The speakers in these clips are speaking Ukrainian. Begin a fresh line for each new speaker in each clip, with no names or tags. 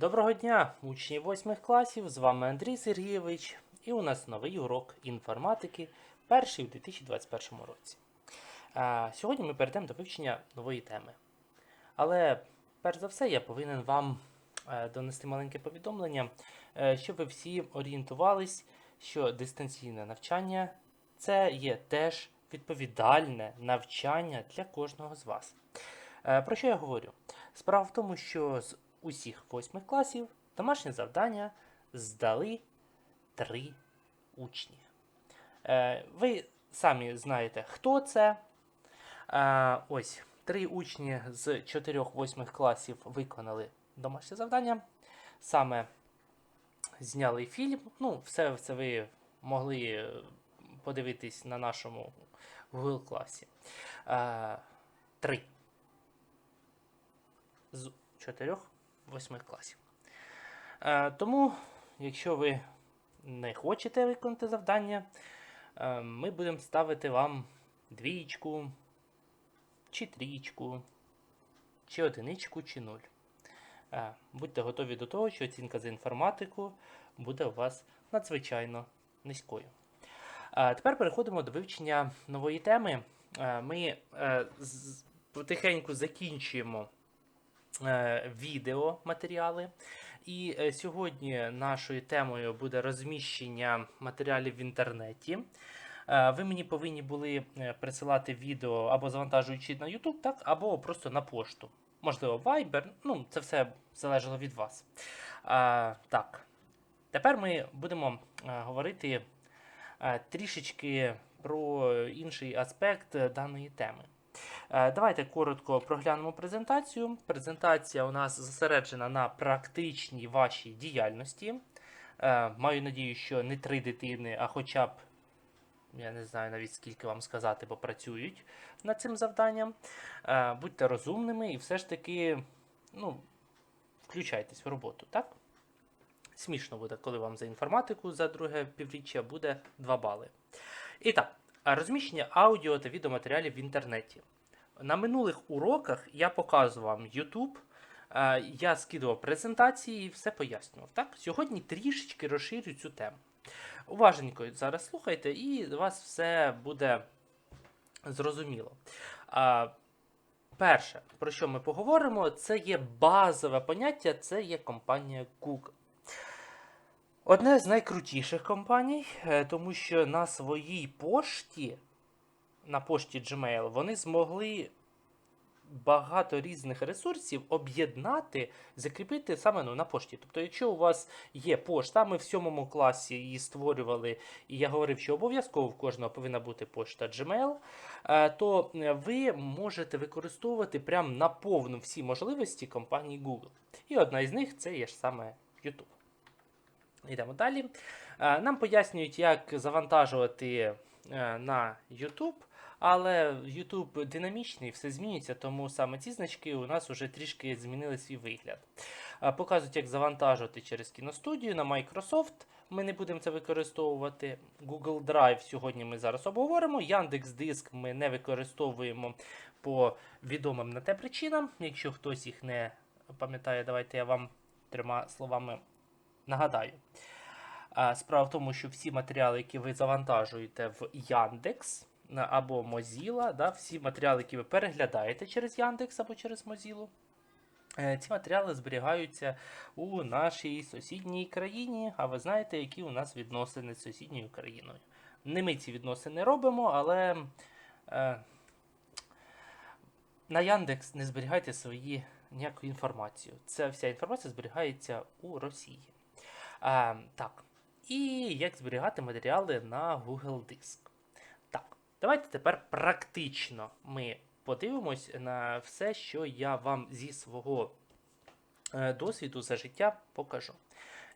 Доброго дня, учні 8 класів. З вами Андрій Сергійович, і у нас новий урок інформатики, перший у 2021 році. А, сьогодні ми перейдемо до вивчення нової теми. Але перш за все, я повинен вам е, донести маленьке повідомлення, е, щоб ви всі орієнтувались, що дистанційне навчання це є теж відповідальне навчання для кожного з вас. Е, Про що я говорю? Справа в тому, що з усіх восьмих класів домашнє завдання здали три учні. Е, Ви самі знаєте, хто це. Е, Ось три учні з чотирьох восьмих класів виконали домашнє завдання. Саме зняли фільм. Ну, все це ви могли е, подивитись на нашому Google класі. Е, Три з чотирьох восьмих класів. Е, тому, якщо ви не хочете виконати завдання, е, ми будемо ставити вам двічку, чи трічку, чи одиничку, чи нуль. Е, будьте готові до того, що оцінка за інформатику буде у вас надзвичайно низькою. Тепер переходимо до вивчення нової теми. Ми потихеньку закінчуємо відеоматеріали. І е, сьогодні нашою темою буде розміщення матеріалів в інтернеті. Е, Ви мені повинні були е, присилати відео або завантажуючи на YouTube, так, або просто на пошту. Можливо, Viber. Ну, це все залежало від вас. А, так. Тепер ми будемо е, говорити е, трішечки про інший аспект е, даної теми. Е, Давайте коротко проглянемо презентацію. Презентація у нас зосереджена на практичній вашій діяльності. Е, Маю надію, що не три дитини, а хоча б, я не знаю навіть скільки вам сказати, бо працюють над цим завданням. Е, Будьте розумними і все ж таки ну, включайтесь в роботу, так? Смішно буде, коли вам за інформатику за друге півріччя буде 2 бали. І так, розміщення аудіо та відеоматеріалів в інтернеті. На минулих уроках я показував YouTube, е, я скидував презентації і все пояснював. Так? Сьогодні трішечки розширю цю тему. Уважненько зараз слухайте, і у вас все буде зрозуміло. Перше, про що ми поговоримо, це є базове поняття, це є компанія Google. Одне з найкрутіших компаній, е, тому що на своїй пошті, на пошті Gmail, вони змогли багато різних ресурсів об'єднати, закріпити саме ну, на пошті. Тобто, якщо у вас є пошта, ми в сьомому класі її створювали, і я говорив, що обов'язково в кожного повинна бути пошта Gmail, е, то е, ви можете використовувати прям на повну всі можливості компанії Google. І одна із них це є ж саме YouTube. Йдемо далі. Е, Нам пояснюють, як завантажувати на YouTube, але YouTube динамічний, все змінюється, тому саме ці значки у нас вже трішки змінили свій вигляд. Показують, як завантажувати через кіностудію на Microsoft. Ми не будемо це використовувати. Google Drive сьогодні ми зараз обговоримо. Яндекс.Диск ми не використовуємо по відомим на те причинам. Якщо хтось їх не пам'ятає, давайте я вам трьома словами Нагадаю, справа в тому, що всі матеріали, які ви завантажуєте в Яндекс або Mozilla, да, всі матеріали, які ви переглядаєте через Яндекс або через Mozilla, е, ці матеріали зберігаються у нашій сусідній країні, а ви знаєте, які у нас відносини з сусідньою країною. Не ми ці відносини робимо, але е, на Яндекс не зберігайте свої ніяку інформацію. Ця вся інформація зберігається у Росії. А, так. І як зберігати матеріали на Google Диск. Давайте тепер практично ми подивимось на все, що я вам зі свого е, досвіду за життя покажу.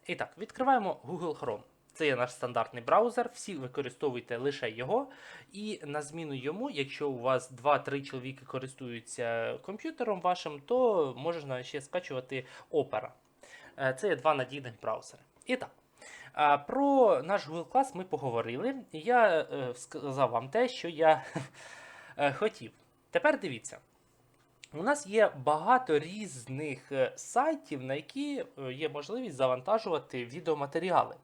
І так, відкриваємо Google Chrome. Це є наш стандартний браузер, всі використовуйте лише його. І на зміну йому, якщо у вас 2-3 чоловіки користуються комп'ютером вашим, то можна ще скачувати Opera. Е, Це є два надійних браузери. І так, про наш Google клас ми поговорили. І я е, сказав вам те, що я е, хотів. Тепер дивіться. У нас є багато різних е, сайтів, на які є можливість завантажувати відеоматеріали.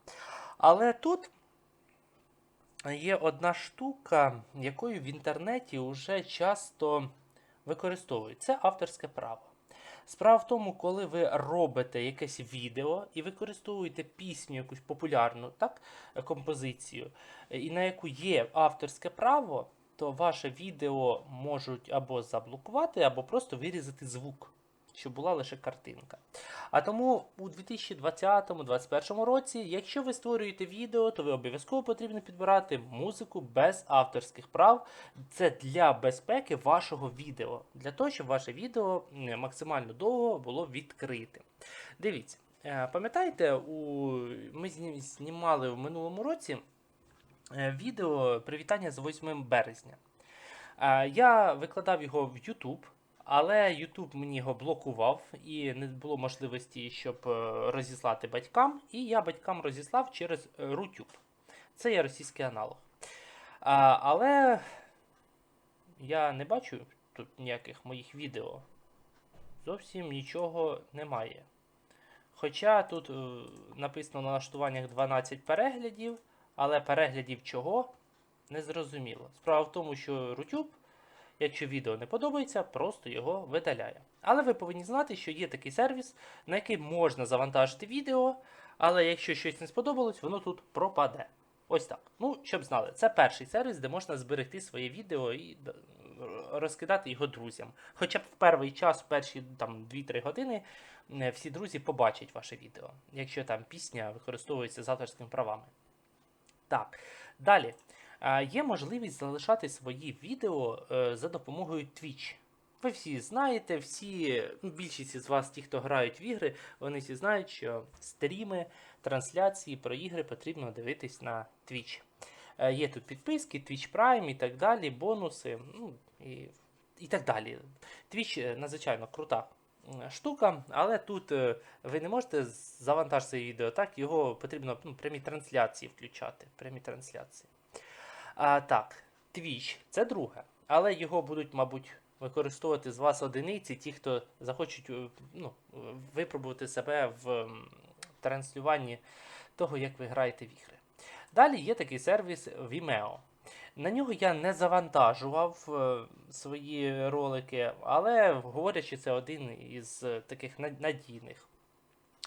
Але тут є одна штука, якою в інтернеті вже часто використовують. Це авторське право. Справа в тому, коли ви робите якесь відео і використовуєте пісню, якусь популярну так, е, композицію, е, і на яку є авторське право, то ваше відео можуть або заблокувати, або просто вирізати звук, щоб була лише картинка. А тому у 2020-2021 році, якщо ви створюєте відео, то ви обов'язково потрібно підбирати музику без авторських прав. Це для безпеки вашого відео, для того, щоб ваше відео максимально довго було відкритим. Дивіться, е, пам'ятаєте, у... ми знімали в минулому році е, відео привітання з 8 березня. Е, Я викладав його в YouTube, але YouTube мені його блокував і не було можливості, щоб е, розіслати батькам. І я батькам розіслав через е, Rutube. Це є російський аналог. А, але я не бачу тут ніяких моїх відео. Зовсім нічого немає. Хоча тут е, написано на налаштуваннях 12 переглядів, але переглядів чого не зрозуміло. Справа в тому, що YouTube, якщо відео не подобається, просто його видаляє. Але ви повинні знати, що є такий сервіс, на який можна завантажити відео, але якщо щось не сподобалось, воно тут пропаде. Ось так. Ну, щоб знали, це перший сервіс, де можна зберегти своє відео і розкидати його друзям. Хоча б в перший час, в перші там 2-3 години, всі друзі побачать ваше відео, якщо там пісня використовується з авторськими правами. Так, далі. Є можливість залишати свої відео е, за допомогою Twitch. Ви всі знаєте, всі, ну, більшість із вас, ті, хто грають в ігри, вони всі знають, що стріми, трансляції про ігри потрібно дивитись на Twitch. Е, Є тут підписки, Twitch Prime і так далі, бонуси, ну, і, і так далі. Twitch е, надзвичайно крута штука, але тут ви не можете завантажити відео, так, його потрібно ну, прямі трансляції включати. Прямі трансляції. А, так, Twitch це друге. Але його будуть, мабуть, використовувати з вас одиниці, ті, хто захочуть е, ну, випробувати себе в транслюванні того, як ви граєте в ігри. Далі є такий сервіс Vimeo. На нього я не завантажував е, свої ролики, але говорять, що це один із таких надійних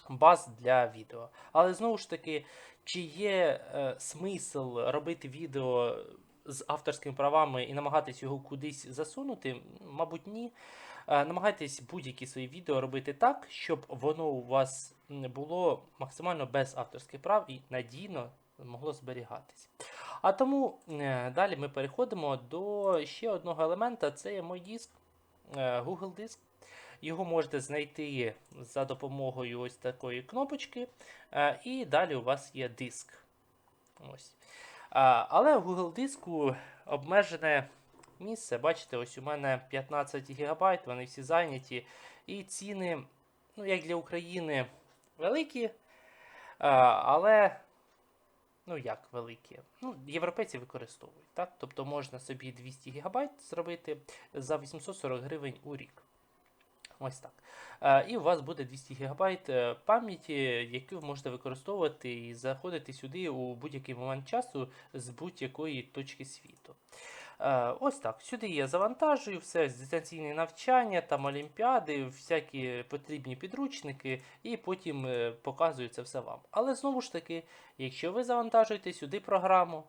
баз для відео. Але знову ж таки, чи є е, смисл робити відео з авторськими правами і намагатись його кудись засунути? Мабуть, ні. Е, намагайтесь будь-які свої відео робити так, щоб воно у вас було максимально без авторських прав і надійно могло зберігатись. А тому е, далі ми переходимо до ще одного елемента: це є мой диск, е, Google диск. Його можете знайти за допомогою ось такої кнопочки, е, і далі у вас є диск. Ось. Але в Google диску обмежене місце. Бачите, ось у мене 15 ГБ, вони всі зайняті. І ціни, ну, як для України, великі, але. Ну, як великі? Ну, європейці використовують, так? Тобто можна собі 200 ГБ зробити за 840 гривень у рік. Ось так. Е, І у вас буде 200 ГБ е, пам'яті, яку ви можете використовувати і заходити сюди у будь-який момент часу з будь-якої точки світу. Е, Ось так. Сюди я завантажую все дистанційне навчання, там олімпіади, всякі потрібні підручники, і потім показую це все вам. Але знову ж таки, якщо ви завантажуєте сюди програму,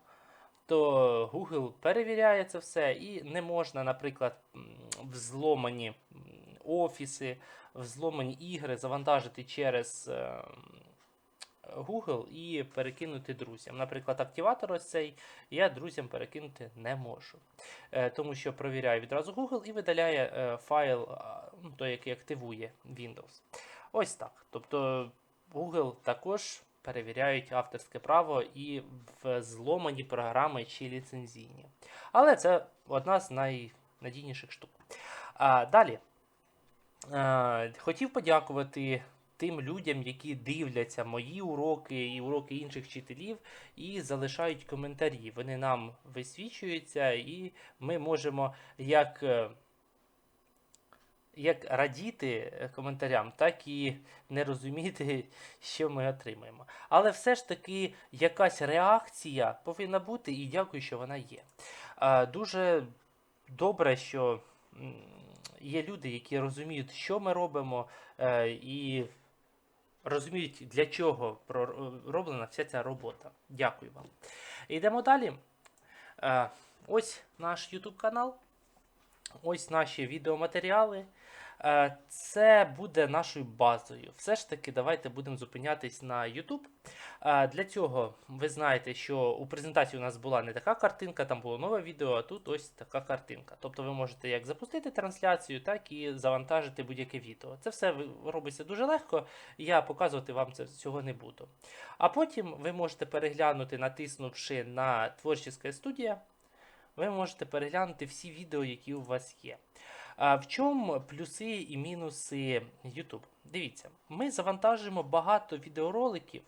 то Google перевіряє це все, і не можна, наприклад, взломані офіси, взломані ігри завантажити через е, Google і перекинути друзям. Наприклад, активатор ось цей я друзям перекинути не можу. Е, Тому що провіряє відразу Google і видаляє е, файл, ну, той, який активує Windows. Ось так. Тобто Google також перевіряють авторське право і в зломані програми чи ліцензійні. Але це одна з найнадійніших штук. А, далі. Е, хотів подякувати тим людям, які дивляться мої уроки і уроки інших вчителів, і залишають коментарі. Вони нам висвічуються, і ми можемо як е, як радіти коментарям, так і не розуміти, що ми отримаємо. Але все ж таки якась реакція повинна бути, і дякую, що вона є. Е, Дуже добре, що є люди, які розуміють, що ми робимо, е, і розуміють, для чого пророблена вся ця робота. Дякую вам. Йдемо далі. Е, Ось наш YouTube канал. Ось наші відеоматеріали. Е, Це буде нашою базою. Все ж таки, давайте будемо зупинятись на YouTube. Е, Для цього ви знаєте, що у презентації у нас була не така картинка, там було нове відео, а тут ось така картинка. Тобто ви можете як запустити трансляцію, так і завантажити будь-яке відео. Це все робиться дуже легко, я показувати вам це цього не буду. А потім ви можете переглянути, натиснувши на Творчіська студія, ви можете переглянути всі відео, які у вас є. А в чому плюси і мінуси YouTube? Дивіться, ми завантажуємо багато відеороликів,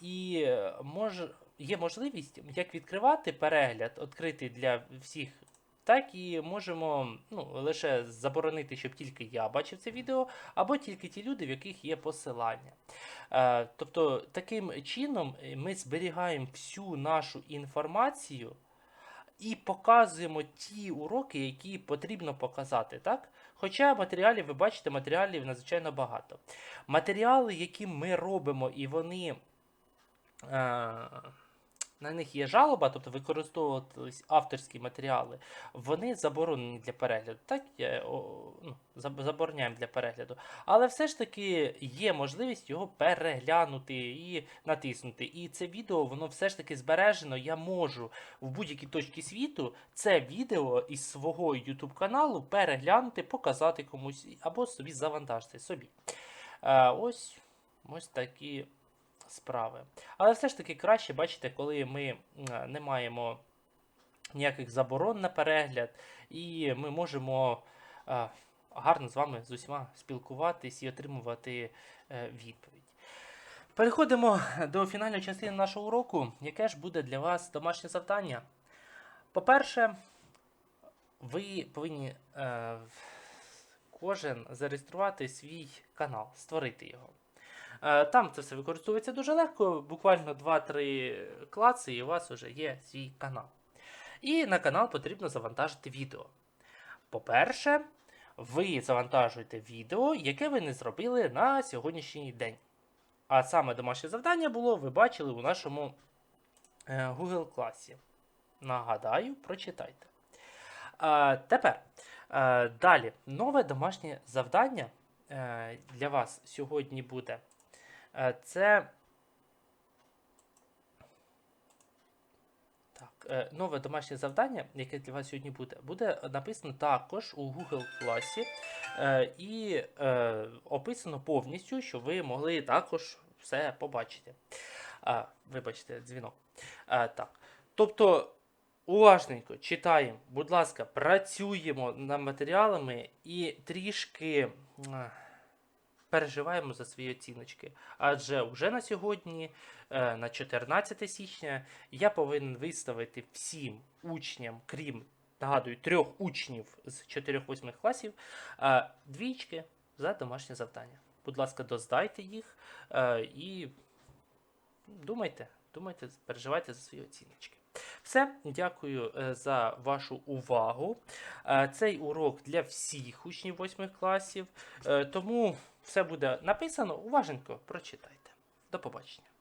і мож, є можливість як відкривати перегляд, відкритий для всіх, так і можемо ну, лише заборонити, щоб тільки я бачив це відео, або тільки ті люди, в яких є посилання. Е, тобто, таким чином е, ми зберігаємо всю нашу інформацію і показуємо ті уроки, які потрібно показати, так? Хоча матеріалів, ви бачите, матеріалів надзвичайно багато. Матеріали, які ми робимо, і вони. Е- на них є жалоба, тобто використовуватись авторські матеріали, вони заборонені для перегляду. Так, ну, забороняємо для перегляду. Але все ж таки є можливість його переглянути і натиснути. І це відео, воно все ж таки збережено. Я можу в будь-якій точці світу це відео із свого YouTube каналу переглянути, показати комусь або собі завантажити собі. Е, ось, ось такі справи. Але все ж таки краще, бачите, коли ми не маємо ніяких заборон на перегляд, і ми можемо гарно з вами з усіма спілкуватись і отримувати е, відповідь. Переходимо до фінальної частини нашого уроку, яке ж буде для вас домашнє завдання. По-перше, ви повинні е, кожен зареєструвати свій канал, створити його. Е, Там це все використовується дуже легко, буквально 2-3 клаци, і у вас вже є свій канал. І на канал потрібно завантажити відео. По-перше, ви завантажуєте відео, яке ви не зробили на сьогоднішній день. А саме домашнє завдання було, ви бачили у нашому е, Google класі. Нагадаю, прочитайте. Е, тепер далі нове домашнє завдання для вас сьогодні буде. Е, Це так, е, нове домашнє завдання, яке для вас сьогодні буде, буде написано також у Google класі е, і описано повністю, щоб ви могли також все побачити. Вибачте, дзвінок. Так. Тобто, уважненько читаємо, будь ласка, працюємо над матеріалами і трішки. Переживаємо за свої оціночки. Адже вже на сьогодні, е, на 14 січня, я повинен виставити всім учням, крім, нагадую, трьох учнів з 4-8 класів, е, двічки за домашнє завдання. Будь ласка, доздайте їх е, і думайте, думайте, переживайте за свої оціночки. Все, дякую е, за вашу увагу. Е, Цей урок для всіх учнів 8 класів, е, тому все буде написано. Уваженько прочитайте. До побачення.